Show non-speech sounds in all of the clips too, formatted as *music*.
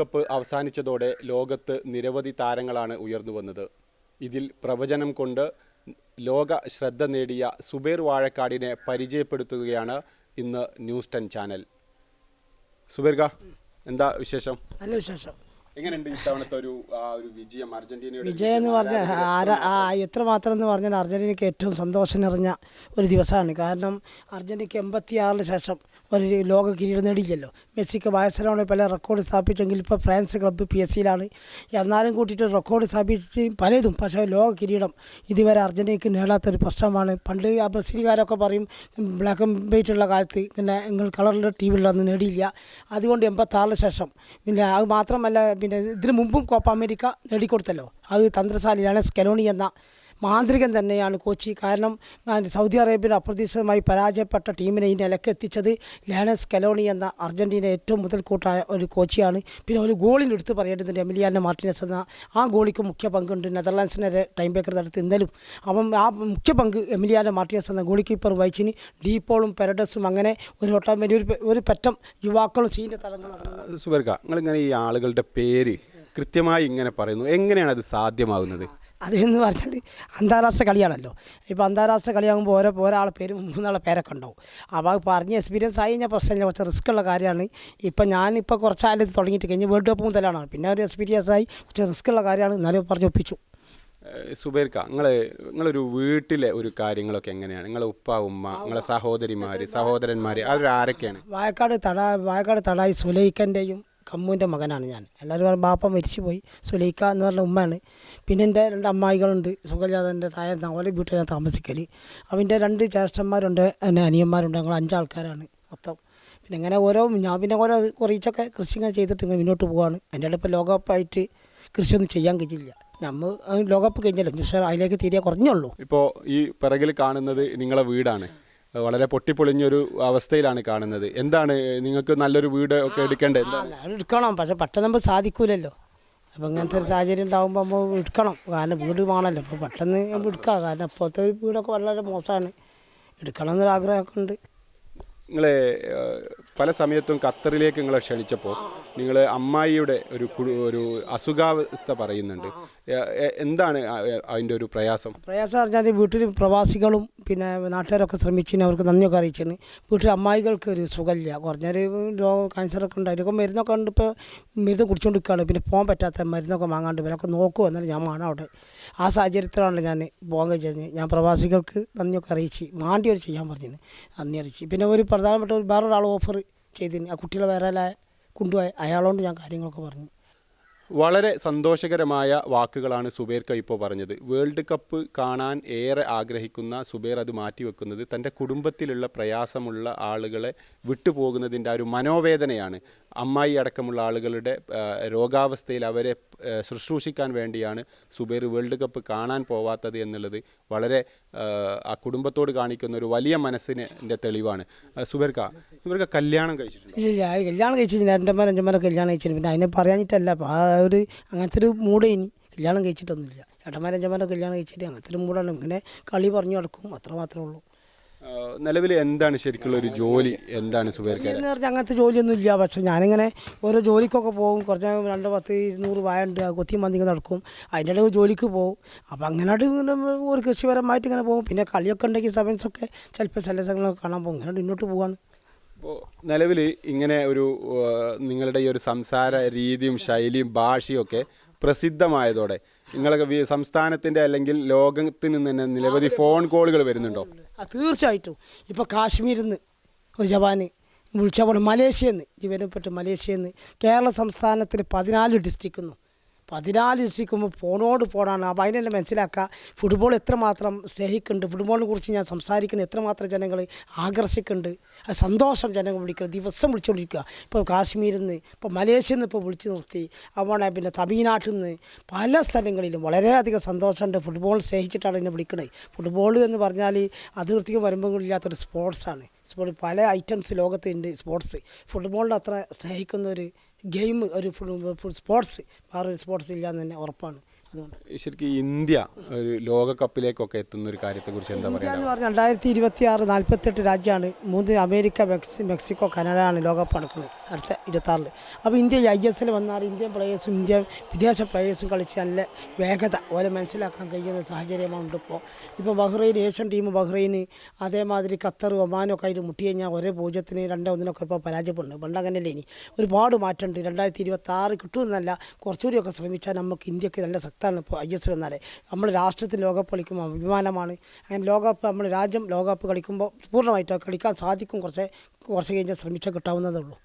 Cup അവസാനിച്ചതോടെ ലോകത്ത് നിരവധി താരങ്ങളാണ് ഉയർന്നു വന്നത്. ഇതിൽ പ്രവചനം കൊണ്ട് ലോക ശ്രദ്ധ നേടിയ സുബേർ വാഴക്കാടിനെ പരിചയപ്പെടുത്തുകയാണ് ഇന്ന് ന്യൂസ് ടെൻ ചാനൽ. സുബേർഗ എന്താ വിശേഷം? നല്ല വിശേഷം. എങ്ങനെയുണ്ട് ഇത്തവണത്തെ ഒരു ആ ഒരു വിജയം അർജന്റീനയുടെ വിജയം എന്ന് പറഞ്ഞാൽ ആരാ ആ എത്രമാത്രം എന്ന് പറഞ്ഞാൽ അർജന്റീനയ്ക്ക് ഏറ്റവും സന്തോഷം നിറഞ്ഞ ഒരു ദിവസമാണ്. കാരണം അർജന്റീനയ്ക്ക് എൺപത്തി ആറിന് ശേഷം ഒരു ലോക കിരീടം നേടിയില്ലല്ലോ. മെസ്സിക്ക് ബാഴ്സലോണ പല റെക്കോർഡ് സ്ഥാപിച്ചെങ്കിൽ ഇപ്പോൾ ഫ്രാൻസ് ക്ലബ്ബ് പി എസ് സിയിലാണ്. എന്നാലും കൂട്ടിയിട്ട് റെക്കോർഡ് സ്ഥാപിച്ച് പലതും. പക്ഷേ ലോക കിരീടം ഇതുവരെ അർജന്റീനയ്ക്ക് നേടാത്തൊരു പ്രശ്നമാണ്. പണ്ട് ആ ബ്രസീലുകാരൊക്കെ പറയും ബ്ലാക്ക് ആൻഡ് വൈറ്റ് ഉള്ള കാലത്ത് പിന്നെ നിങ്ങൾ കളറിന്റെ ടീമിലൊന്നും നേടിയില്ല. അതുകൊണ്ട് എൺപത്താറിന് ശേഷം പിന്നെ അത് മാത്രമല്ല പിന്നെ ഇതിനു മുമ്പും കോപ്പ അമേരിക്ക നേടിക്കൊടുത്തല്ലോ. അത് തന്ത്രശാലിയാണ് സ്കെലോണി എന്ന മാന്ത്രികൻ തന്നെയാണ് കോച്ചി. കാരണം സൗദി അറേബ്യയിൽ അപ്രതീക്ഷിതമായി പരാജയപ്പെട്ട ടീമിനെ ഈ നിലയ്ക്ക് എത്തിച്ചത് ലേണസ് കലോണി എന്ന അർജന്റീന ഏറ്റവും മുതൽക്കൂട്ടായ ഒരു കോച്ചിയാണ്. പിന്നെ ഒരു ഗോളിന് എടുത്ത് പറയേണ്ടതുണ്ട് എമിലിയാനോ മാർട്ടിനസ് എന്ന ആ ഗോളിക്ക് മുഖ്യ പങ്കുണ്ട്. നെതർലാൻഡ്സിനെ ടൈം ബേക്കർ തടുത്ത് ഇന്നലും അപ്പം ആ മുഖ്യ പങ്ക് എമിലിയാനോ മാർട്ടിനസ് എന്ന ഗോളി കീപ്പർ വഹിച്ചിന് ഡീപ്പോളും പെരഡസും അങ്ങനെ ഒരു ഒട്ടാൻ ഒരു ഒരു പറ്റം യുവാക്കളും സീനിയർ തലങ്ങളും സുബർക്ക നിങ്ങളിങ്ങനെ ഈ ആളുകളുടെ പേര് കൃത്യമായി ഇങ്ങനെ പറയുന്നു. എങ്ങനെയാണ് അത് സാധ്യമാകുന്നത് അതെന്ന് പറഞ്ഞാൽ അന്താരാഷ്ട്ര കളിയാണല്ലോ. ഇപ്പോൾ അന്താരാഷ്ട്ര കളിയാകുമ്പോൾ ഓരോ ഒരാളെ പേര് മൂന്നാളെ പേരൊക്കെ ഉണ്ടാവും. അപ്പോൾ അത് പറഞ്ഞ് എക്സ്പീരിയൻസ് ആയി കഴിഞ്ഞാൽ പ്രശ്നമില്ല. കുറച്ച് റിസ്ക് ഉള്ള കാര്യമാണ്. ഇപ്പം ഞാനിപ്പോൾ കുറച്ചാലും ഇത് തുടങ്ങിയിട്ട് കഴിഞ്ഞ് വേൾഡ് കപ്പ് മുതലാണ്. പിന്നെ ഒരു എക്സ്പീരിയൻസ് ആയി കുറച്ച് റിസ്ക് ഉള്ള കാര്യമാണ്. എന്നാലും പറഞ്ഞ് ഒപ്പിച്ചു. സുബൈർക്ക നിങ്ങൾ നിങ്ങളൊരു വീട്ടിലെ ഒരു കാര്യങ്ങളൊക്കെ എങ്ങനെയാണ്? നിങ്ങളെ ഉപ്പ ഉമ്മ നിങ്ങളെ സഹോദരിമാർ സഹോദരന്മാർ അവർ ആരൊക്കെയാണ്? വായക്കാട് തടാ വായക്കാട് തടായി സുലൈഖന്റെയും കമ്മുവിന്റെ മകനാണ് ഞാൻ. എല്ലാവരും പറഞ്ഞു ബാപ്പ മരിച്ചു പോയി സുലൈഖ എന്ന് പറഞ്ഞ ഉമ്മയാണ്. പിന്നെ എന്റെ രണ്ട് അമ്മായികളുണ്ട്. സുഖജാതന്റെ തായ ഓലെ വീട്ടിൽ ഞാൻ താമസിക്കൽ അവന്റെ രണ്ട് ജ്യേഷ്ഠന്മാരുണ്ട് എന്റെ അനിയന്മാരുണ്ട്. ഞങ്ങൾ അഞ്ചാൾക്കാരാണ് മൊത്തം. പിന്നെ ഇങ്ങനെ ഓരോ ഞാൻ പിന്നെ ഓരോ കുറച്ചൊക്കെ കൃഷി ഇങ്ങനെ ചെയ്തിട്ട് ഇങ്ങനെ മുന്നോട്ട് പോവാണ്. എന്റെ ഇപ്പോൾ ലോകകപ്പായിട്ട് കൃഷിയൊന്നും ചെയ്യാൻ കഴിഞ്ഞില്ല. നമ്മൾ ലോകകപ്പ് കഴിഞ്ഞല്ലോ. പക്ഷേ അതിലേക്ക് തീരെ കുറഞ്ഞുള്ളൂ ഇപ്പോൾ ഈ പിറകിൽ കാണുന്നത് നിങ്ങളെ വീടാണ്. വളരെ പൊട്ടിപ്പൊളിഞ്ഞൊരു അവസ്ഥയിലാണ് കാണുന്നത്. എന്താണ് നിങ്ങൾക്ക് നല്ലൊരു വീട് ഒക്കെ എടുക്കേണ്ടത്? എടുക്കണം. പക്ഷെ പെട്ടെന്ന് നമുക്ക് സാധിക്കൂലല്ലോ. അപ്പം ഇങ്ങനത്തെ ഒരു സാഹചര്യം ഉണ്ടാകുമ്പോൾ നമ്മൾ എടുക്കണം. കാരണം വീട് വേണമല്ലോ അപ്പോൾ പെട്ടെന്ന് എടുക്കാം. കാരണം അപ്പോഴത്തെ ഒരു വീടൊക്കെ വളരെ മോശമാണ്. എടുക്കണം എന്നൊരു ആഗ്രഹമൊക്കെ ഉണ്ട്. നിങ്ങളെ പല സമയത്തും ഖത്തറിലേക്ക് നിങ്ങളെ ക്ഷണിച്ചപ്പോൾ നിങ്ങൾ അമ്മായിയുടെ ഒരു ഒരു അസുഖാവസ്ഥ പറയുന്നുണ്ട്. എന്താണ് അതിന്റെ ഒരു പ്രയാസം? പ്രയാസം പറഞ്ഞാൽ വീട്ടിൽ പ്രവാസികളും പിന്നെ നാട്ടുകാരൊക്കെ ശ്രമിച്ചിന് അവർക്ക് നന്ദിയൊക്കെ അറിയിച്ചിന്. വീട്ടിൽ അമ്മായികൾക്ക് ഒരു സുഖമില്ല. കുറഞ്ഞൊരു രോഗം ക്യാൻസറൊക്കെ ഉണ്ട്. അതിനൊക്കെ മരുന്നൊക്കെ ഉണ്ട് ഇപ്പോൾ മരുന്ന് കുടിച്ചുകൊണ്ടിരിക്കുകയാണ് പിന്നെ പോകാൻ പറ്റാത്ത മരുന്നൊക്കെ വാങ്ങാണ്ട് ഇവരൊക്കെ നോക്കുമോ എന്നാലും ഞാൻ വേണം അവിടെ. ആ സാഹചര്യത്തിലാണല്ലോ ഞാൻ പോകാൻ കഴിച്ചത്. ഞാൻ പ്രവാസികൾക്ക് നന്ദിയൊക്കെ അറിയിച്ച് മാണ്ടി ഒരു ചെയ്യാൻ പറഞ്ഞു നന്ദി അറിയിച്ച്. പിന്നെ ഒരു പ്രധാനപ്പെട്ട ഒരു വേറൊരാൾ ഓഫർ ചെയ്തിന്. ആ കുട്ടികളെ വേറെ കൊണ്ടുപോയി. അയാളോട് ഞാൻ കാര്യങ്ങളൊക്കെ പറഞ്ഞു. വളരെ സന്തോഷകരമായ വാക്കുകളാണ് സുബേർക്ക ഇപ്പോൾ പറഞ്ഞത്. വേൾഡ് കപ്പ് കാണാൻ ഏറെ ആഗ്രഹിക്കുന്ന സുബേർ അത് മാറ്റിവെക്കുന്നത് തന്റെ കുടുംബത്തിലുള്ള പ്രയാസമുള്ള ആളുകളെ വിട്ടുപോകുന്നതിന്റെ ആ ഒരു മനോവേദനയാണ്. അമ്മായി അടക്കമുള്ള ആളുകളുടെ രോഗാവസ്ഥയിൽ അവരെ ശുശ്രൂഷിക്കാൻ വേണ്ടിയാണ് സുബൈർ വേൾഡ് കപ്പ് കാണാൻ പോവാത്തത് എന്നുള്ളത് വളരെ ആ, കുടുംബത്തോട് കാണിക്കുന്ന ഒരു വലിയ മനസ്സിന്റെ തെളിവാണ്. സുബൈർക്ക സുബൈർക്ക കല്യാണം കഴിച്ചിട്ടുണ്ട്? കല്യാണം കഴിച്ചില്ല രണ്ടന്മാർ അഞ്ചന്മാരൊക്കെ കല്യാണം കഴിച്ചിട്ടുണ്ട് പിന്നെ അതിനെ പറയാനിട്ടല്ല. ആ ഒരു അങ്ങനത്തെ ഒരു മൂഡ് ഇനി കല്യാണം കഴിച്ചിട്ടൊന്നുമില്ല. ഏട്ടന്മാരഞ്ചന്മാരൊക്കെ കല്യാണം കഴിച്ചിട്ട് അങ്ങനത്തെ ഒരു മൂടാണ് ഇങ്ങനെ കളി പറഞ്ഞു നടക്കും. അത്ര മാത്രമേ ഉള്ളൂ. നിലവിൽ എന്താണ് ശരിക്കുള്ള ഒരു ജോലി? എന്താണ് സുബൈർക്ക എന്ന് പറഞ്ഞാൽ അങ്ങനത്തെ ജോലിയൊന്നും ഇല്ല പക്ഷേ ഞാനിങ്ങനെ ഓരോ ജോലിക്കൊക്കെ പോകും. കുറച്ച് രണ്ട് പത്ത് ഇരുന്നൂറ് വായുണ്ട്. കൊത്തി മന്തിങ്ങ് നടക്കും. അതിന്റെ ഇടയിൽ ജോലിക്ക് പോകും. അപ്പോൾ അങ്ങനെയായിട്ട് ഒരു കൃഷിപരമായിട്ട് ഇങ്ങനെ പോകും. പിന്നെ കളിയൊക്കെ ഉണ്ടെങ്കിൽ സെവൻസൊക്കെ ചിലപ്പോൾ ചില സ്ഥലങ്ങളൊക്കെ കാണാൻ പോകും. ഇങ്ങനെ മുന്നോട്ട് പോവാണ്. ഇപ്പോൾ നിലവിൽ ഇങ്ങനെ ഒരു നിങ്ങളുടെ ഈ ഒരു സംസാര രീതിയും ശൈലിയും ഭാഷയും ഒക്കെ പ്രസിദ്ധമായതോടെ നിങ്ങളൊക്കെ സംസ്ഥാനത്തിന്റെ സംസ്ഥാനത്തിന്റെ അല്ലെങ്കിൽ ലോകത്തിൽ നിന്ന് തന്നെ നിരവധി ഫോൺ കോളുകൾ വരുന്നുണ്ടോ? ആ തീർച്ചയായിട്ടും. ഇപ്പോൾ കാശ്മീരിൽ നിന്ന് ഒരു ജവാന് വിളിച്ചപ്പോൾ മലേഷ്യയിൽ നിന്ന് ജീവനപ്പെട്ട് മലേഷ്യയിൽ നിന്ന് കേരള സംസ്ഥാനത്തിൽ പതിനാല് ഡിസ്ട്രിക്ട് പതിനാല് രക്ഷിക്കുമ്പോൾ ഫോണോട് ഫോണാണ് അപ്പോൾ അതിനെല്ലാം മനസ്സിലാക്കുക ഫുട്ബോൾ എത്രമാത്രം സ്നേഹിക്കുന്നുണ്ട്. ഫുട്ബോളിനെ കുറിച്ച് ഞാൻ സംസാരിക്കുന്നത് എത്രമാത്രം ജനങ്ങൾ ആകർഷിക്കുന്നുണ്ട്. അത് സന്തോഷം ജനങ്ങൾ വിളിക്കുന്നത് ദിവസം വിളിച്ചുകൊണ്ടിരിക്കുക ഇപ്പോൾ കാശ്മീരിൽ നിന്ന് ഇപ്പോൾ മലേഷ്യയിൽ നിന്ന് ഇപ്പോൾ വിളിച്ചു നിർത്തി. അതുപോലെ പിന്നെ തമിഴ്നാട്ടിൽ നിന്ന് പല സ്ഥലങ്ങളിലും വളരെയധികം സന്തോഷമുണ്ട്. ഫുട്ബോൾ സ്നേഹിച്ചിട്ടാണ് എന്നെ വിളിക്കുന്നത് ഫുട്ബോൾ എന്ന് പറഞ്ഞാൽ അതിർത്തിക്ക് വരുമ്പോൾ ഇല്ലാത്തൊരു സ്പോർട്സാണ് സ്പോർട്സ് പല ഐറ്റംസ് ലോകത്തുണ്ട് സ്പോർട്സ് ഫുട്ബോളിന് അത്ര സ്നേഹിക്കുന്ന ഒരു ഗെയിം ഒരു സ്പോർട്സ് വേറൊരു സ്പോർട്സ് ഇല്ല തന്നെ ഉറപ്പാണ്. അതുകൊണ്ട്. ശരിക്കും ഇന്ത്യ ഒരു ലോകകപ്പിലേക്കൊക്കെ എത്തുന്ന ഒരു കാര്യത്തെ കുറിച്ച് എന്താ പറയുക എന്ന് പറഞ്ഞാൽ രണ്ടായിരത്തി ഇരുപത്തി ആറ് നാൽപ്പത്തെട്ട് രാജ്യമാണ്. മൂന്ന് അമേരിക്ക മെക്സി മെക്സിക്കോ കനഡ ആണ് ലോകകപ്പ് നടക്കുന്നത് അടുത്ത ഇരുപത്താറിൽ അപ്പോൾ ഇന്ത്യ ഐ എസ് എൽ വന്നാൽ ഇന്ത്യൻ പ്ലേയേഴ്സും ഇന്ത്യ വിദേശ പ്ലേയേഴ്സും കളിച്ച് നല്ല വേഗത ഓലെ മനസ്സിലാക്കാൻ കഴിയുന്ന സാഹചര്യമുണ്ട് ഇപ്പോൾ ഇപ്പോൾ ബഹ്റൈൻ ഏഷ്യൻ ടീം ബഹ്റൈൻ അതേമാതിരി ഖത്തർ ഒമാനൊക്കെ ആയിട്ട് മുട്ടി കഴിഞ്ഞാൽ ഒരേ പൂജ്യത്തിന് രണ്ടോ ഒന്നിനൊക്കെ ഇപ്പോൾ പരാജയപ്പെടുന്നു. പണ്ട് അങ്ങനെയല്ലേ ഇനി? ഒരുപാട് മാറ്റമുണ്ട്. രണ്ടായിരത്തി ഇരുപത്തി ആറ് കിട്ടുമെന്നല്ല കുറച്ചുകൂടിയൊക്കെ ശ്രമിച്ചാൽ നമുക്ക് ഇന്ത്യയ്ക്ക് നല്ല ശക്തമാണ് ഇപ്പോൾ ഐ എസ് എൽ എന്നാൽ നമ്മൾ രാഷ്ട്രത്തിൽ ലോകകപ്പ് കളിക്കുമ്പോൾ അഭിമാനമാണ്. അങ്ങനെ ലോകകപ്പ് നമ്മൾ രാജ്യം ലോകകപ്പ് കളിക്കുമ്പോൾ പൂർണമായിട്ട് കളിക്കാൻ സാധിക്കും കുറച്ച് കുറച്ച് കഴിഞ്ഞാൽ ശ്രമിച്ചാൽ കിട്ടാവുന്നതേ ഉള്ളൂ.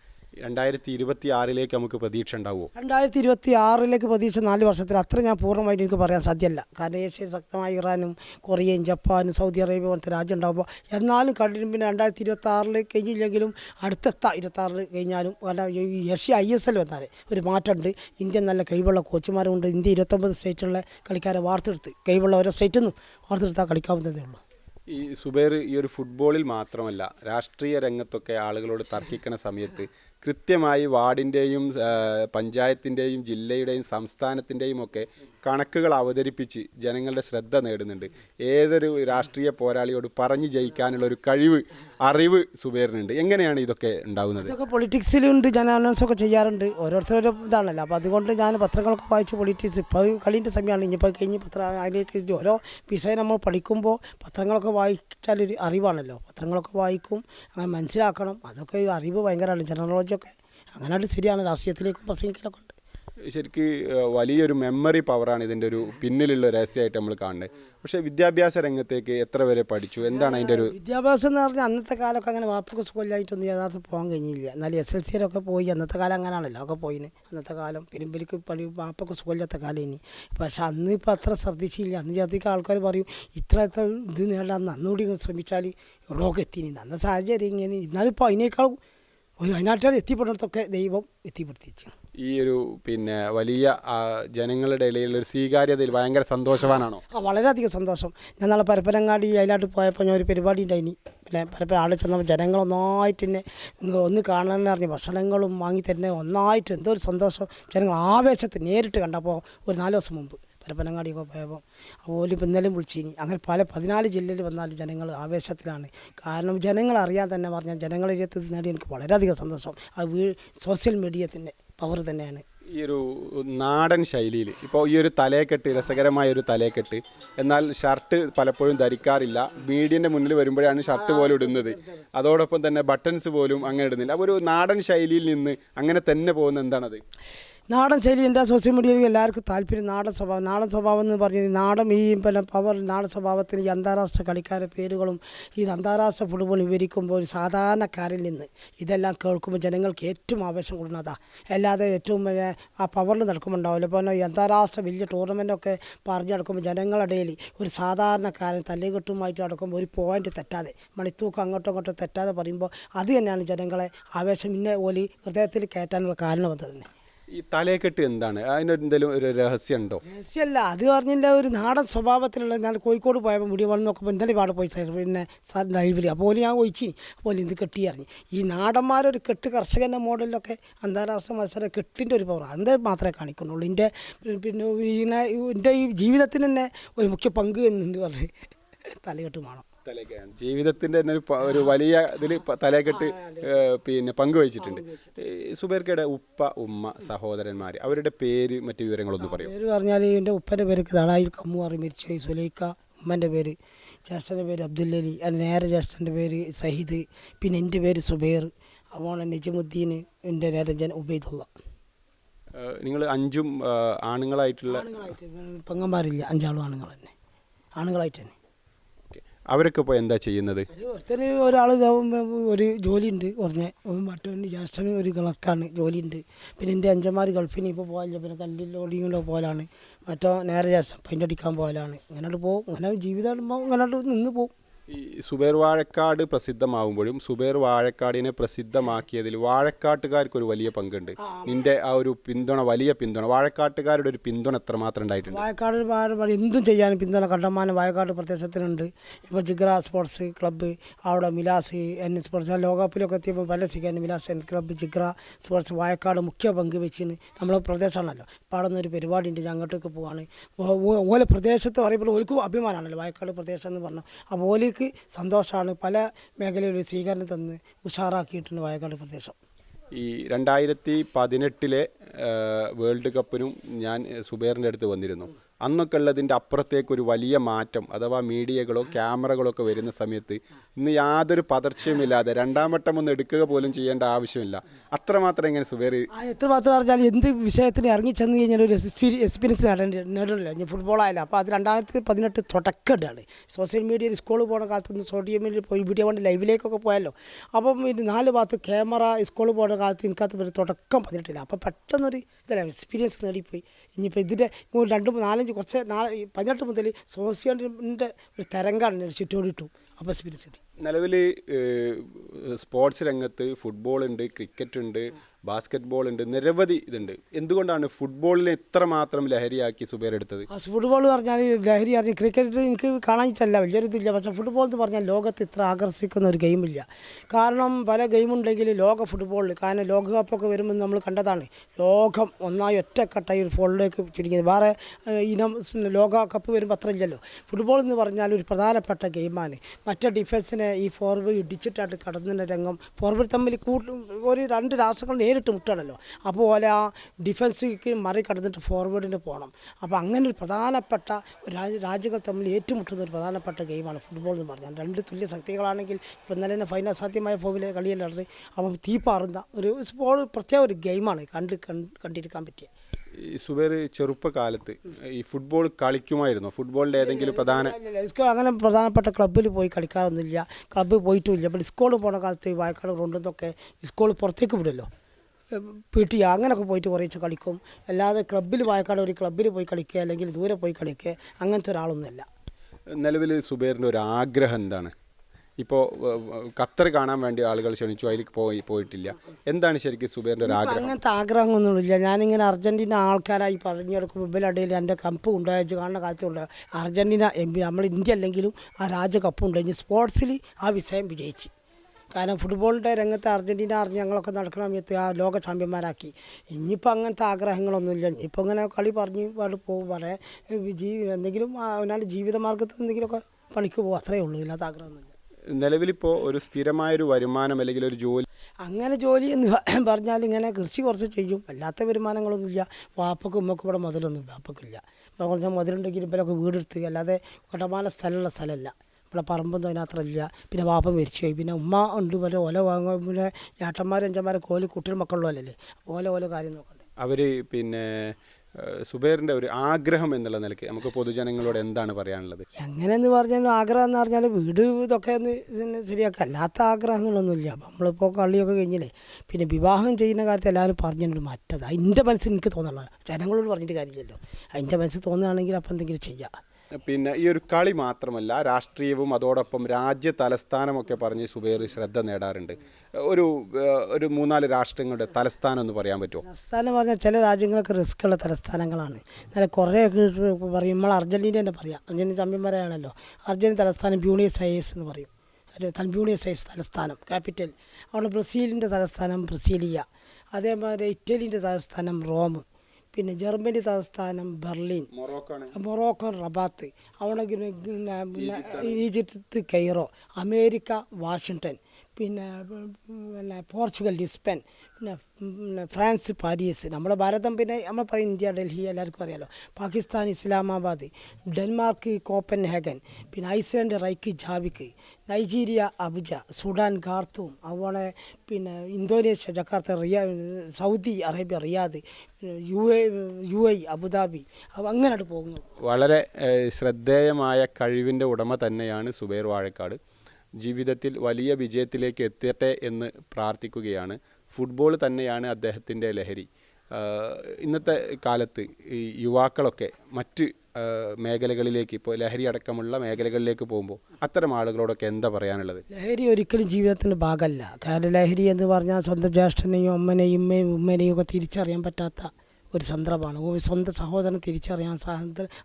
രണ്ടായിരത്തി ഇരുപത്തി ആറിലേക്ക് നമുക്ക് പ്രതീക്ഷ ഉണ്ടാവുമോ? രണ്ടായിരത്തി ഇരുപത്തി ആറിലേക്ക് പ്രതീക്ഷ നാല് വർഷത്തിൽ അത്ര ഞാൻ പൂർണമായിട്ട് എനിക്ക് പറയാൻ സാധ്യമല്ല. കാരണം ഏഷ്യ ശക്തമായ ഇറാനും കൊറിയയും ജപ്പാനും സൗദി അറേബ്യ പോലത്തെ രാജ്യം ഉണ്ടാകുമ്പോൾ എന്നാലും കണ്ടിട്ടും പിന്നെ രണ്ടായിരത്തി ഇരുപത്തി ആറിൽ കഴിഞ്ഞില്ലെങ്കിലും അടുത്തെത്ത. ഇരുപത്തി ആറിൽ കഴിഞ്ഞാലും കാരണം ഈ ഏഷ്യ ഐ എസ് എൽ വന്നാൽ ഒരു മാറ്റമുണ്ട്. ഇന്ത്യ നല്ല കഴിവുള്ള കോച്ചുമാരുണ്ട് ഇന്ത്യ ഇരുപത്തൊമ്പത് സ്റ്റേറ്റുള്ള കളിക്കാരെ വാർത്തെടുത്ത് കഴിവുള്ള ഓരോ സ്റ്റേറ്റിൽ നിന്നും വാർത്തെടുത്താൽ കളിക്കാവുന്നതേ ഉള്ളൂ. ഈ സുബൈർ ഈ ഒരു ഫുട്ബോളിൽ മാത്രമല്ല രാഷ്ട്രീയ രംഗത്തൊക്കെ ആളുകളോട് തർക്കിക്കണ സമയത്ത് കൃത്യമായി വാർഡിന്റെയും പഞ്ചായത്തിന്റെയും ജില്ലയുടെയും സംസ്ഥാനത്തിന്റെയും ഒക്കെ കണക്കുകൾ അവതരിപ്പിച്ച് ജനങ്ങളുടെ ശ്രദ്ധ നേടുന്നുണ്ട്. ഏതൊരു രാഷ്ട്രീയ പോരാളിയോട് പറഞ്ഞു ജയിക്കാനുള്ള ഒരു കഴിവ് അറിവ് സുബേറിനുണ്ട്. എങ്ങനെയാണ് ഇതൊക്കെ ഉണ്ടാകുന്നത് ഇതൊക്കെ പൊളിറ്റിക്സിലുണ്ട് ഞാൻ അനൗൺസൊക്കെ ചെയ്യാറുണ്ട് ഓരോരുത്തരുടെ ഇതാണല്ലോ. അപ്പോൾ അതുകൊണ്ട് ഞാൻ പത്രങ്ങളൊക്കെ വായിച്ച് പൊളിറ്റിക്സ് ഇപ്പോൾ കളീന്റെ സമയമാണ്. ഇനിയിപ്പോൾ കഴിഞ്ഞ് പത്ര അതിലേക്ക് ഓരോ വിഷയം നമ്മൾ പഠിക്കുമ്പോൾ പത്രങ്ങളൊക്കെ വായിച്ചാൽ ഒരു അറിവാണല്ലോ. പത്രങ്ങളൊക്കെ വായിക്കും അങ്ങനെ മനസ്സിലാക്കണം. അതൊക്കെ അറിവ് ഭയങ്കരമാണ്. ജനറൽ നോളജൊക്കെ അങ്ങനെയായിട്ട് ശരിയാണ്. രാഷ്ട്രീയത്തിലേക്കും പ്രസംഗിക്കലൊക്കെ ഉണ്ട് ശരിക്ക് വലിയൊരു മെമ്മറി പവറാണ് ഇതിന്റെ ഒരു പിന്നിലുള്ള രഹസ്യമായിട്ട് നമ്മൾ കാണുന്നത്. പക്ഷേ വിദ്യാഭ്യാസ രംഗത്തേക്ക് എത്ര വരെ പഠിച്ചു? എന്താണ് അതിന്റെ ഒരു വിദ്യാഭ്യാസം എന്ന് പറഞ്ഞാൽ അന്നത്തെ കാലമൊക്കെ അങ്ങനെ വാപ്പക്ക് സ്കൂളിലായിട്ടൊന്നും യഥാർത്ഥം പോകാൻ കഴിഞ്ഞില്ല. എന്നാലും എസ് എൽ സിയിലൊക്കെ പോയി അന്നത്തെ കാലം അങ്ങനെയാണല്ലോ ഒക്കെ പോയിന്. അന്നത്തെ കാലം പെരുമ്പലിക്ക് പണി വാപ്പക്ക് സ്കൂളിലത്തെ കാലം ഇനി. പക്ഷെ അന്ന് ഇപ്പോൾ അത്ര ശ്രദ്ധിച്ചില്ല. അന്ന് അധികം ആൾക്കാർ പറയും ഇത്ര ഇത്ര ഇത് നേടാൻ അന്നുകൂടി ശ്രമിച്ചാൽ എവിടെയൊക്കെ എത്തിനി? അന്ന സാഹചര്യം ഇങ്ങനെ. എന്നാലും ഇപ്പോൾ അതിനേക്കാളും ഒരു വയനാട്ടിൽ എത്തിപ്പെടുന്നിടത്തൊക്കെ ദൈവം എത്തിപ്പെടുത്തിച്ചു ഈ ഒരു പിന്നെ വലിയ ജനങ്ങളുടെ ഇടയിൽ ഒരു സ്വീകാര്യതയിൽ ഭയങ്കര സന്തോഷവാനാണോ? ആ വളരെയധികം സന്തോഷം. ഞാൻ നാളെ പരപ്പനങ്ങാടി അതിനായിട്ട് പോയപ്പോൾ ഞാൻ ഒരു പരിപാടി ഉണ്ടായിനി. പിന്നെ പരപ്പന ആളെ ചെന്നപ്പോൾ ജനങ്ങൾ ഒന്നായിട്ട് തന്നെ ഒന്ന് കാണണമെന്ന് പറഞ്ഞ് ഭക്ഷണങ്ങളും വാങ്ങി തരുന്ന ഒന്നായിട്ട് എന്തോ ഒരു സന്തോഷം. ജനങ്ങൾ ആവേശത്തിൽ നേരിട്ട് കണ്ടപ്പോൾ ഒരു നാല് ദിവസം മുമ്പ് പരപ്പനങ്ങാടിയൊക്കെ പോയപ്പോൾ അതുപോലെ ഇന്നലെ വിളിച്ചിനി. അങ്ങനെ പല പതിനാല് ജില്ലയിൽ വന്നാലും ജനങ്ങൾ ആവേശത്തിലാണ്. കാരണം ജനങ്ങൾ അറിയാൻ തന്നെ പറഞ്ഞാൽ ജനങ്ങളെ ഇത് നേടി എനിക്ക് വളരെയധികം സന്തോഷം. അത് വീ സോഷ്യൽ മീഡിയത്തിന്റെ പവർ തന്നെയാണ്. ഈ ഒരു നാടൻ ശൈലിയിൽ ഇപ്പോൾ ഈ ഒരു തലയെക്കെട്ട് രസകരമായ ഒരു തലയെക്കെട്ട് എന്നാൽ ഷർട്ട് പലപ്പോഴും ധരിക്കാറില്ല. മീഡിയന്റെ മുന്നിൽ വരുമ്പോഴാണ് ഷർട്ട് പോലും ഇടുന്നത്. അതോടൊപ്പം തന്നെ ബട്ടൺസ് പോലും അങ്ങനെ ഇടുന്നില്ല. അപ്പോൾ ഒരു നാടൻ ശൈലിയിൽ നിന്ന് അങ്ങനെ തന്നെ പോകുന്ന എന്താണത്? നാടൻ ശൈലി എന്റെ സോഷ്യൽ മീഡിയയിൽ എല്ലാവർക്കും താല്പര്യം. നാടൻ സ്വഭാവം നാടൻ സ്വഭാവം എന്ന് പറഞ്ഞാൽ നാടൻ ഈ പിന്നെ പവർ നാടൻ സ്വഭാവത്തിന് ഈ അന്താരാഷ്ട്ര കളിക്കാരുടെ പേരുകളും ഈ അന്താരാഷ്ട്ര ഫുട്ബോൾ വിവരിക്കുമ്പോൾ ഒരു സാധാരണക്കാരിൽ നിന്ന് ഇതെല്ലാം കേൾക്കുമ്പോൾ ജനങ്ങൾക്ക് ഏറ്റവും ആവേശം കൂടുന്നതാ. അല്ലാതെ ഏറ്റവും ആ പവറിൽ നടക്കുമ്പോണ്ടാവില്ല. ഇപ്പോൾ ഈ അന്താരാഷ്ട്ര വലിയ ടൂർണമെന്റൊക്കെ പറഞ്ഞു നടക്കുമ്പോൾ ജനങ്ങളുടെ ഇടയിൽ ഒരു സാധാരണക്കാരൻ തല്ലുകെട്ടുമായിട്ട് നടക്കുമ്പോൾ ഒരു പോയിന്റ് തെറ്റാതെ മണിത്തൂക്കം അങ്ങോട്ടും ഇങ്ങോട്ടും തെറ്റാതെ പറയുമ്പോൾ അത് തന്നെയാണ് ജനങ്ങളെ ആവേശം. ഇന്നെ ഓലി ഹൃദയത്തിൽ കയറ്റാനുള്ള കാരണം അത് തന്നെ. ഈ തലയെക്കെട്ട് എന്താണ്? അതിനൊരു എന്തെങ്കിലും ഒരു രഹസ്യം ഉണ്ടോ രഹസ്യമല്ല അത് പറഞ്ഞില്ല ഒരു നാടൻ സ്വഭാവത്തിലുള്ള ഞാൻ കോഴിക്കോട് പോയപ്പോൾ മുടി വന്ന് നോക്കുമ്പോൾ ഇന്നലെ പാടെ പോയി സാർ പിന്നെ സാർ ലൈവിൽ അപ്പോൾ ഞാൻ ഒഴിച്ചു അപ്പോൾ ഇത് കെട്ടി അറിഞ്ഞു. ഈ നാടന്മാരൊരു കെട്ട് കർഷകന്റെ മോഡലിലൊക്കെ അന്താരാഷ്ട്ര മത്സരം കെട്ടിന്റെ ഒരു പവർ അത് മാത്രമേ കാണിക്കുന്നുള്ളൂ. എന്റെ പിന്നെ ഇതിനെ എന്റെ ഈ ജീവിതത്തിന് തന്നെ ഒരു മുഖ്യ പങ്ക് എന്നുണ്ട് പറഞ്ഞ് തലകെട്ട് വേണം ജീവിതത്തിന്റെ തന്നെ ഒരു വലിയ ഇതിൽ തലേക്കെട്ട് പിന്നെ പങ്കുവഹിച്ചിട്ടുണ്ട്. സുബേർക്കയുടെ ഉപ്പ ഉമ്മ സഹോദരന്മാർ അവരുടെ പേര് മറ്റു വിവരങ്ങളൊന്നും പറയും. പേര് പറഞ്ഞാൽ എന്റെ ഉപ്പന്റെ പേര് തടായി കമ്മു അറി മരിച്ചുപോയി സുലൈക്ക ഉമ്മന്റെ പേര് ജ്യേഷ്ഠന്റെ പേര് അബ്ദുല്ലലി അല്ല നേരെ ജ്യേഷ്ഠന്റെ പേര് സഹിദ് പിന്നെ എന്റെ പേര് സുബൈർ അതുപോലെ നിജമുദ്ദീന് എന്റെ നേരഞ്ജൻ ഉബൈദുള്ള. നിങ്ങൾ അഞ്ചും ആണുങ്ങളായിട്ടുള്ള ആണുങ്ങളായിട്ട് പെങ്ങന്മാരില്ല അഞ്ചാളും ആണുങ്ങൾ തന്നെ. ആണുങ്ങളായിട്ട് തന്നെ. അവരൊക്കെ ഇപ്പോൾ എന്താ ചെയ്യുന്നത്? ഒരു ഒരുത്തന് ഒരാൾ ഒരു ജോലിയുണ്ട് പറഞ്ഞ മറ്റൊന്ന് ജ്യേഷ്ഠന് ഒരു കളക്കാണ് ജോലിയുണ്ട്. പിന്നെ എന്റെ അഞ്ചന്മാർ ഗൾഫിന് ഇപ്പോൾ പോകാനില്ല. പിന്നെ കല്ലിൽ ലോഡിങ്ങിലോ പോകലാണ്. മറ്റോ നേരെ ജ്യേഷ്ഠൻ പെയിന്റ് അടിക്കാൻ പോകലാണ്. ഇങ്ങനോട്ട് പോകും. ഇങ്ങനെ ജീവിതം ഇങ്ങനെ നിന്ന് പോകും. ഈ സുബേർ വാഴക്കാട് പ്രസിദ്ധമാവുമ്പോഴും സുബേർ വാഴക്കാടിനെ പ്രസിദ്ധമാക്കിയതിൽ വാഴക്കാട്ടുകാർക്ക് ഒരു വലിയ പങ്കുണ്ട്. നിന്റെ ആ ഒരു പിന്തുണ വലിയ പിന്തുണ വാഴക്കാട്ടുകാരുടെ ഒരു പിന്തുണ എത്രമാത്രം ഉണ്ടായിട്ടുണ്ട്? വാഴക്കാട് വാഴ- വാഴ എന്തും ചെയ്യാനും പിന്തുണ കണ്ടമാനം വാഴക്കാട് പ്രദേശത്തിനുണ്ട്. ഇപ്പോൾ ജിഗ്ര സ്പോർട്സ് ക്ലബ്ബ് അവിടെ മിലാസ് എൻ സ്പോർട്സ് ലോകകപ്പിലൊക്കെ എത്തിയപ്പോൾ പല സിഖാൻ മിലാസ് എൻ ക്ലബ്ബ് ജിഗ്ര സ്പോർട്സ് വാഴക്കാട് മുഖ്യ പങ്ക് വെച്ചിന് നമ്മളെ പ്രദേശമാണല്ലോ. പാടുന്ന ഒരു പരിപാടി ഉണ്ട് അങ്ങോട്ടേക്ക് പോവാണ്. ഓലെ പ്രദേശത്ത് പറയുമ്പോൾ ഓൽക്കും അഭിമാനമാണല്ലോ വായക്കാട് പ്രദേശം എന്ന് പറഞ്ഞു അപ്പോൾ ഓലിക്ക് സന്തോഷമാണ് പല മേഖലയിലും സ്വീകരണം തന്ന് ഉഷാറാക്കിയിട്ടുണ്ട് വയനാട് പ്രദേശം. ഈ രണ്ടായിരത്തി പതിനെട്ടിലെ വേൾഡ് കപ്പിനും ഞാൻ സുബേറിന്റെ അടുത്ത് വന്നിരുന്നു. അന്നൊക്കെ ഉള്ളതിന്റെ അപ്പുറത്തേക്ക് ഒരു വലിയ മാറ്റം അഥവാ മീഡിയകളോ ക്യാമറകളോ ഒക്കെ വരുന്ന സമയത്ത് ഇന്ന് യാതൊരു പതർച്ചയുമില്ലാതെ രണ്ടാം വട്ടം ഒന്ന് എടുക്കുക പോലും ചെയ്യേണ്ട ആവശ്യമില്ല. അത്രമാത്രം എങ്ങനെ സുവേറി എത്രമാത്രം പറഞ്ഞാൽ എന്ത് വിഷയത്തിന് ഇറങ്ങി ചെന്ന് കഴിഞ്ഞാൽ ഒരു എക്സ്പീരിയൻസ് നേടണില്ല ഇനി ഫുട്ബോളായാലും അപ്പോൾ അത് രണ്ടായിരത്തി പതിനെട്ട് തുടക്കമാണ് സോഷ്യൽ മീഡിയയിൽ സ്കൂളിൽ പോകുന്ന കാലത്ത് സോഷ്യൽ മീഡിയയിൽ പോയി വീഡിയോ കൊണ്ട് ലൈവിലേക്കൊക്കെ പോയല്ലോ അപ്പം നാല് ഭാഗത്ത് ക്യാമറ സ്കൂളിൽ പോകുന്ന കാലത്ത് എനിക്കകത്ത് തുടക്കം പതിനെട്ടില്ല അപ്പോൾ പെട്ടെന്നൊരു ഇതല്ല എക്സ്പീരിയൻസ് നേടിപ്പോയി. ഇനിയിപ്പോൾ ഇതിന്റെ രണ്ട് നാലഞ്ച് കുറച്ച് നാളെ പതിനെട്ട് മുതൽ സോസിയലിന്റെ ഒരു തരംഗമാണ് ചുറ്റോടിയിട്ടു അപ്പോൾ എക്സ്പീരിയൻസ് കിട്ടി നിലവിൽ സ്പോർട്സ് രംഗത്ത് ഫുട്ബോൾ ഉണ്ട് ക്രിക്കറ്റ് ഉണ്ട് ബാസ്കറ്റ് ബോൾ ഉണ്ട് നിരവധി ഇതുണ്ട്. എന്തുകൊണ്ടാണ് ഫുട്ബോളിനെ ഇത്ര മാത്രം ലഹരിയാക്കി സുബേർ എടുത്തത്? ഫുട്ബോൾ എന്ന് പറഞ്ഞാൽ ലഹരി അറിഞ്ഞ് ക്രിക്കറ്റ് എനിക്ക് കാണാനിട്ടല്ല വലിയൊരു ഇതില്ല. പക്ഷേ ഫുട്ബോൾ എന്ന് പറഞ്ഞാൽ ലോകത്ത് ഇത്ര ആകർഷിക്കുന്ന ഒരു ഗെയിമില്ല കാരണം പല ഗെയിമുണ്ടെങ്കിൽ ലോക ഫുട്ബോളിൽ കാരണം ലോകകപ്പൊക്കെ വരുമ്പോൾ നമ്മൾ കണ്ടതാണ് ലോകം ഒന്നായി ഒറ്റക്കെട്ടായി ഒരു ഫോളിലേക്ക് ചുരുങ്ങിയത്. വേറെ ഇനം ലോകകപ്പ് വരുമ്പോൾ അത്ര ഇല്ലല്ലോ. ഫുട്ബോൾ എന്ന് പറഞ്ഞാൽ ഒരു പ്രധാനപ്പെട്ട ഗെയിമാണ് മറ്റേ ഡിഫൻസിനെ ഈ ഫോർവേഡ് ഇടിച്ചിട്ടായിട്ട് കടന്നുന്ന രംഗം. ഫോർവേഡ് തമ്മിൽ കൂട്ട ഒരു രണ്ട് രാഷ്ട്രങ്ങൾ നേരിട്ട് മുട്ടാണല്ലോ. അപ്പോൾ പോലെ ആ ഡിഫൻസിക്ക് മറികടന്നിട്ട് ഫോർവേഡിന് പോകണം അപ്പോൾ അങ്ങനെ ഒരു പ്രധാനപ്പെട്ട രാജ്യങ്ങൾ തമ്മിൽ ഏറ്റുമുട്ടുന്ന ഒരു പ്രധാനപ്പെട്ട ഗെയിമാണ് ഫുട്ബോൾ എന്ന് പറഞ്ഞാൽ. രണ്ട് തുല്യ ശക്തികളാണെങ്കിൽ ഇപ്പോൾ ഇന്നലെ തന്നെ ഫൈനൽ സാധ്യമായ ഫോമിലെ കളിയിൽ നടന്ന് അപ്പം തീപ്പാറുന്ന ഒരു സ്പോൾ പ്രത്യേക ഒരു ഗെയിമാണ് കണ്ട് കണ്ട് കണ്ടിരിക്കാൻ പറ്റിയ. ഈ സുബേർ ചെറുപ്പകാലത്ത് ഈ ഫുട്ബോൾ കളിക്കുമായിരുന്നു. ഫുട്ബോളിന്റെ ഏതെങ്കിലും പ്രധാന അങ്ങനെ പ്രധാനപ്പെട്ട ക്ലബ്ബിൽ പോയി കളിക്കാറൊന്നുമില്ല. ക്ലബ്ബിൽ പോയിട്ടുമില്ല അപ്പോൾ സ്കൂളിൽ പോണ കാലത്ത് വായക്കാട് റോഡിൽ നിന്നൊക്കെ സ്കൂളിൽ പുറത്തേക്ക് വിടുമല്ലോ. പി ടി അങ്ങനെയൊക്കെ പോയിട്ട് കുറേശ്ശെ കളിക്കും. അല്ലാതെ ക്ലബ്ബിൽ വായക്കാട് ഒരു ക്ലബ്ബിൽ പോയി കളിക്കുക അല്ലെങ്കിൽ ദൂരെ പോയി കളിക്കുക അങ്ങനത്തെ ഒരാളൊന്നുമല്ല. നിലവിൽ സുബേറിന്റെ ഒരു ആഗ്രഹം എന്താണ്? ഇപ്പോൾ ഖത്തർ കാണാൻ വേണ്ടി ആളുകൾ ക്ഷണിച്ചു അതിൽ പോയി പോയിട്ടില്ല. എന്താണ് ശരിക്കും സുബേറിന്റെ ഒരു ആഗ്രഹം? അങ്ങനത്തെ ആഗ്രഹമൊന്നുമില്ല ഞാനിങ്ങനെ അർജന്റീന ആൾക്കാരായി പറഞ്ഞെടുക്കുമ്പോൾ ഇവരിടയിൽ എന്റെ കപ്പ് ഉണ്ടായിട്ട് കാണുന്ന കാലത്തുണ്ട് അർജന്റീന എം പി നമ്മൾ ഇന്ത്യ അല്ലെങ്കിലും ആ രാജ്യ കപ്പ് ഉണ്ട് സ്പോർട്സിൽ ആ വിഷയം വിജയിച്ച്. കാരണം ഫുട്ബോളിന്റെ രംഗത്ത് അർജന്റീന അറിഞ്ഞ് ഞങ്ങളൊക്കെ നടക്കുന്ന സമയത്ത് ആ ലോക ചാമ്പ്യന്മാരാക്കി. ഇനിയിപ്പോൾ അങ്ങനത്തെ ആഗ്രഹങ്ങളൊന്നുമില്ല. ഇനിയിപ്പോൾ ഇങ്ങനെ കളി പറഞ്ഞ് പാട് പോകും പറയാം. ജീവി എന്തെങ്കിലും അവനാണ്ട് ജീവിതമാർഗത്തിൽ എന്തെങ്കിലുമൊക്കെ പണിക്ക് പോകും അത്രയേ ഉള്ളൂ. ഇല്ലാത്ത ആഗ്രഹമൊന്നുമില്ല. നിലവിലിപ്പോൾ ഒരു സ്ഥിരമായൊരു വരുമാനം അല്ലെങ്കിൽ ഒരു ജോലി അങ്ങനെ ജോലി എന്ന് *clears throat* പറഞ്ഞാൽ ഇങ്ങനെ കൃഷി കുറച്ച് ചെയ്യും. അല്ലാത്ത വരുമാനങ്ങളൊന്നുമില്ല വാപ്പക്കും ഉമ്മക്കും ഇവിടെ മുതലൊന്നും വാപ്പക്കില്ല. ഇപ്പോൾ കുറച്ച് മുതലുണ്ടെങ്കിൽ ഇവരൊക്കെ വീടെടുത്ത് അല്ലാതെ കൊട്ടമാല സ്ഥലമുള്ള സ്ഥലമല്ല. ഇവിടെ പറമ്പൊന്നും അതിനത്ര ഇല്ല. പിന്നെ വാപ്പ മരിച്ചു പോയി പിന്നെ ഉമ്മ ഉണ്ട്. പോലെ ഓല വാങ്ങും. പിന്നെ ഏട്ടന്മാരും അഞ്ചന്മാരും കോലി കുട്ടികൾ മക്കളുള്ള അല്ലേ ഓല ഓല കാര്യം നോക്കണ്ടേ. അവർ പിന്നെ സുബേറിന്റെ ഒരു ആഗ്രഹം എന്നുള്ള നിലയ്ക്ക് നമുക്ക് പൊതുജനങ്ങളോട് എന്താണ് പറയാനുള്ളത്? എങ്ങനെയെന്ന് പറഞ്ഞാൽ ആഗ്രഹം എന്ന് പറഞ്ഞാൽ വീട് ഇതൊക്കെ ശരിയാക്കുക അല്ലാത്ത ആഗ്രഹങ്ങളൊന്നുമില്ല. അപ്പം നമ്മളിപ്പോൾ കള്ളിയൊക്കെ കഴിഞ്ഞില്ലേ? പിന്നെ വിവാഹം ചെയ്യുന്ന കാര്യത്തിൽ എല്ലാവരും പറഞ്ഞിട്ടുണ്ട് മറ്റത്. എന്റെ മനസ്സിൽ എനിക്ക് തോന്നുന്നില്ല ജനങ്ങളോട് പറഞ്ഞിട്ട് കാര്യമില്ലല്ലോ. എന്റെ മനസ്സിൽ തോന്നുകയാണെങ്കിൽ അപ്പം എന്തെങ്കിലും ചെയ്യാം. പിന്നെ ഈ ഒരു കളി മാത്രമല്ല രാഷ്ട്രീയവും അതോടൊപ്പം രാജ്യ തലസ്ഥാനമൊക്കെ പറഞ്ഞ് സുബേർ ശ്രദ്ധ നേടാറുണ്ട്. ഒരു ഒരു മൂന്നാൽ രാഷ്ട്രങ്ങളുടെ തലസ്ഥാനം എന്ന് പറയാൻ പറ്റുമോ? തലസ്ഥാനം പറഞ്ഞാൽ ചില രാജ്യങ്ങളൊക്കെ റിസ്ക് ഉള്ള തലസ്ഥാനങ്ങളാണ്. എന്നാൽ കുറേയൊക്കെ പറയും നമ്മൾ അർജന്റീന തന്നെ പറയാം. അർജന്റീന ചാമ്പ്യന്മാരാണല്ലോ. അർജന്റീന തലസ്ഥാനം ബ്യൂണിയസ് ഐസ് എന്ന് പറയും. ബ്യൂണിയസ് ഐസ് തലസ്ഥാനം ക്യാപിറ്റൽ അവിടെ ബ്രസീലിന്റെ തലസ്ഥാനം ബ്രസീലിയ. അതേമാതിരി ഇറ്റലിന്റെ തലസ്ഥാനം റോം. പിന്നെ ജർമ്മനി തലസ്ഥാനം ബെർലിൻ. Morocco Rabat. അവിടെ ഈജിപ്ത് കെയ്റോ അമേരിക്ക വാഷിങ്ടൺ. പിന്നെ പിന്നെ പോർച്ചുഗൽ ലിസ്ബൺ പിന്നെ പിന്നെ ഫ്രാൻസ് പാരീസ്. നമ്മുടെ ഭാരതം പിന്നെ നമ്മൾ പറയും ഇന്ത്യ ഡൽഹി എല്ലാവർക്കും അറിയാലോ. Pakistan Islamabad Denmark Copenhagen പിന്നെ Iceland Reykjavik Nigeria Abuja Sudan Khartoum അതുപോലെ പിന്നെ Indonesia Jakarta Rhea Saudi Arabia Riyadh U A U A Abu Dhabi അങ്ങനെയായിട്ട് പോകുന്നു. വളരെ ശ്രദ്ധേയമായ കഴിവിന്റെ ഉടമ തന്നെയാണ് സുബൈർ വാഴക്കാട്. ജീവിതത്തിൽ വലിയ വിജയത്തിലേക്ക് എത്തട്ടെ എന്ന് പ്രാർത്ഥിക്കുകയാണ്. ഫുട്ബോൾ തന്നെയാണ് അദ്ദേഹത്തിന്റെ ലഹരി. ഇന്നത്തെ കാലത്ത് ഈ യുവാക്കളൊക്കെ മറ്റ് മേഖലകളിലേക്ക് ഇപ്പോൾ ലഹരി അടക്കമുള്ള മേഖലകളിലേക്ക് പോകുമ്പോൾ അത്തരം ആളുകളോടൊക്കെ എന്താ പറയാനുള്ളത്? ലഹരി ഒരിക്കലും ജീവിതത്തിന്റെ ഭാഗമല്ല. കാരണം ലഹരി എന്ന് പറഞ്ഞാൽ സ്വന്തം ജ്യേഷ്ഠനെയും അമ്മനെയും ഉമ്മയും ഉമ്മനെയും ഒക്കെ തിരിച്ചറിയാൻ പറ്റാത്ത ഒരു സന്ദർഭമാണ്. സ്വന്തം സഹോദരനെ തിരിച്ചറിയാൻ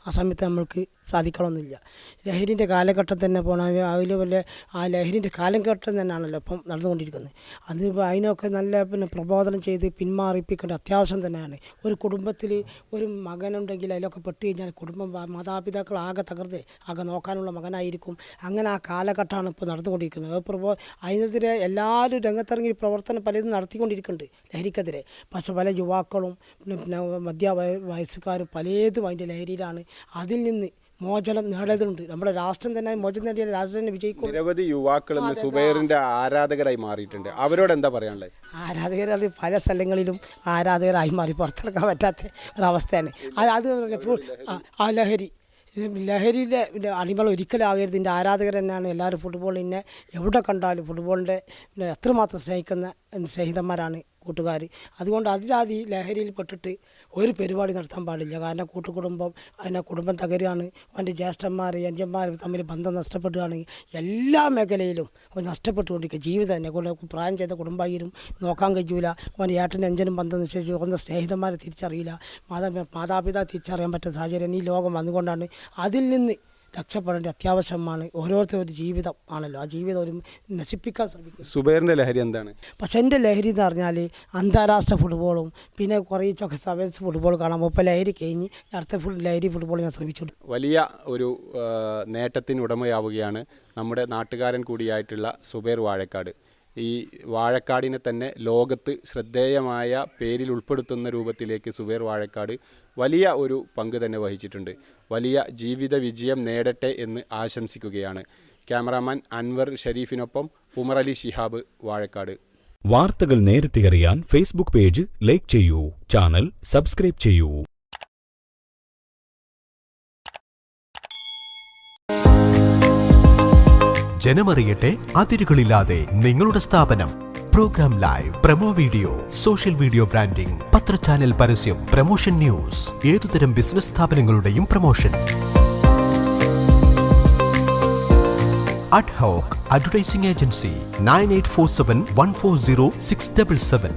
ആ സമയത്ത് നമ്മൾക്ക് സാധിക്കണമെന്നില്ല. ലഹരിന്റെ കാലഘട്ടം തന്നെ പോകണം അതിൽ വല്ല ആ ലഹരിന്റെ കാലഘട്ടം തന്നെയാണല്ലോ ഇപ്പം നടന്നുകൊണ്ടിരിക്കുന്നത്. അതിപ്പോൾ അതിനൊക്കെ നല്ല പിന്നെ പ്രബോധനം ചെയ്ത് പിന്മാറിപ്പിക്കേണ്ട അത്യാവശ്യം തന്നെയാണ്. ഒരു കുടുംബത്തിൽ ഒരു മകനുണ്ടെങ്കിൽ അതിലൊക്കെ പെട്ട് കഴിഞ്ഞാൽ കുടുംബം മാതാപിതാക്കൾ ആകെ തകർത്ത് ആകെ നോക്കാനുള്ള മകനായിരിക്കും. അങ്ങനെ ആ കാലഘട്ടമാണ് ഇപ്പോൾ നടന്നുകൊണ്ടിരിക്കുന്നത്. പ്രബോ അതിനെതിരെ എല്ലാവരും രംഗത്തിറങ്ങി പ്രവർത്തനം പലതും നടത്തിക്കൊണ്ടിരിക്കുന്നുണ്ട് ലഹരിക്കെതിരെ. പക്ഷെ പല യുവാക്കളും പിന്നെ മധ്യ വയ- വയസ്സുകാരും പലതും അതിന്റെ ലഹരിയിലാണ്. അതിൽ നിന്ന് മോചനം നേടേണ്ടതുണ്ട്. നമ്മുടെ രാഷ്ട്രം തന്നെ മോചനം നേടിയ രാഷ്ട്രം തന്നെ വിജയിക്കും. നിരവധി യുവാക്കൾ ഇന്ന് സുബൈറിന്റെ ആരാധകരായി മാറിയിട്ടുണ്ട്. അവരോട് എന്താ പറയാനുള്ളത് ആരാധകർ പല സ്ഥലങ്ങളിലും ആരാധകരായി മാറി. പുറത്തിറക്കാൻ പറ്റാത്ത ഒരവസ്ഥയാണ്. അത് അത് ലഹരി. ലഹരിയിലെ അടിമകൾ ഒരിക്കലും ആകരുത് ഇതിന്റെ ആരാധകർ തന്നെയാണ് എല്ലാവരും ഫുട്ബോളിനെ എവിടെ കണ്ടാലും ഫുട്ബോളിന്റെ എത്രമാത്രം സ്നേഹിക്കുന്ന സ്നേഹിതന്മാരാണ് കൂട്ടുകാർ. അതുകൊണ്ട് അതിലാതി ലഹരിയിൽ പെട്ടിട്ട് ഒരു പരിപാടി നടത്താൻ പാടില്ല. കാരണം കൂട്ടുകുടുംബം അതിനെ കുടുംബം തകരുകയാണ്. അവന്റെ ജ്യേഷ്ഠന്മാർ അഞ്ചന്മാർ തമ്മിൽ ബന്ധം നഷ്ടപ്പെടുകയാണ്. എല്ലാ മേഖലയിലും അവൻ നഷ്ടപ്പെട്ടുകൊണ്ടിരിക്കുക. ജീവിതം തന്നെ. കൊണ്ട് പ്രായം ചെയ്ത കുടുംബമായിരും നോക്കാൻ കഴിയൂല. അവന്റെ ഏട്ടനും അഞ്ചനും ബന്ധം നിശ്ചയിച്ചു അവന്റെ സ്നേഹിതന്മാരെ തിരിച്ചറിയില്ല. മാതാ മാതാപിതാ തിരിച്ചറിയാൻ പറ്റുന്ന സാഹചര്യം ഈ ലോകം വന്നുകൊണ്ടാണ്. അതിൽ നിന്ന് രക്ഷപ്പെടേണ്ട അത്യാവശ്യമാണ്. ഓരോരുത്തരും ഒരു ജീവിതം ആണല്ലോ. ആ ജീവിതം ഒരു നശിപ്പിക്കാൻ ശ്രമിക്കും സുബൈറിന്റെ ലഹരി എന്താണ്? പക്ഷെ എന്റെ ലഹരി എന്ന് പറഞ്ഞാൽ അന്താരാഷ്ട്ര ഫുട്ബോളും പിന്നെ കുറേ കുറേച്ചൊക്കെ സെവൻസ് ഫുട്ബോൾ കാണാൻ ഇപ്പോൾ ലഹരി കഴിഞ്ഞ് അടുത്ത ഫുൾ ലഹരി ഫുട്ബോൾ ഞാൻ ശ്രമിച്ചിട്ടുണ്ട്. വലിയ ഒരു നേട്ടത്തിന് ഉടമയാവുകയാണ് നമ്മുടെ നാട്ടുകാരൻ കൂടിയായിട്ടുള്ള സുബൈർ വാഴക്കാട്. ഈ വാഴക്കാടിനെ തന്നെ ലോകത്ത് ശ്രദ്ധേയമായ പേരിൽ ഉൾപ്പെടുത്തുന്ന രൂപത്തിലേക്ക് സുബൈർ വാഴക്കാട് വലിയ ഒരു പങ്ക് തന്നെ വഹിച്ചിട്ടുണ്ട്. വലിയ ജീവിത വിജയം നേടട്ടെ എന്ന് ആശംസിക്കുകയാണ്. ക്യാമറാമാൻ അൻവർ ഷരീഫിനൊപ്പം ഉമറലി അലി ശിഹാബ് വാഴക്കാട്. വാർത്തകൾ നേരത്തെ അറിയാൻ ഫേസ്ബുക്ക് പേജ് ലൈക്ക് ചെയ്യൂ. ചാനൽ സബ്സ്ക്രൈബ് ചെയ്യൂ. ജനമറിയട്ടെ അതിരുകളില്ലാതെ നിങ്ങളുടെ സ്ഥാപനം. Programme live promo video social video branding പത്രചാനൽ പരസ്യം പ്രമോഷൻ ന്യൂസ് ഏതുതരം ബിസിനസ് സ്ഥാപനങ്ങളുടെയും promotion ad hoc advertising agency nine eight four seven one four zero six double seven